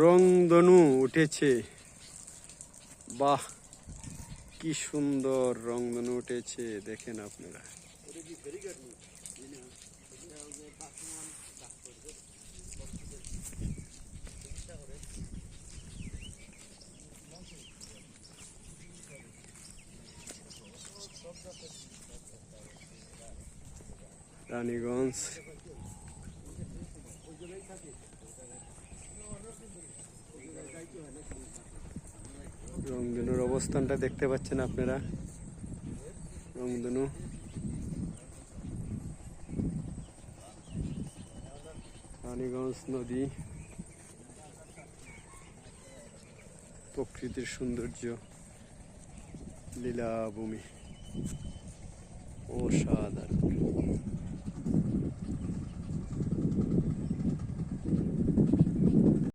রংধনু উঠেছে। বাহ কি সুন্দর রংধনু উঠেছে দেখেন আপনারা। রানীগঞ্জ। রংধনুর অবস্থানটা দেখতে পাচ্ছেন আপনারা। রংধনু রানীগঞ্জ নদী। প্রকৃতির সৌন্দর্য। লীলাভূমি। অসাধারণ।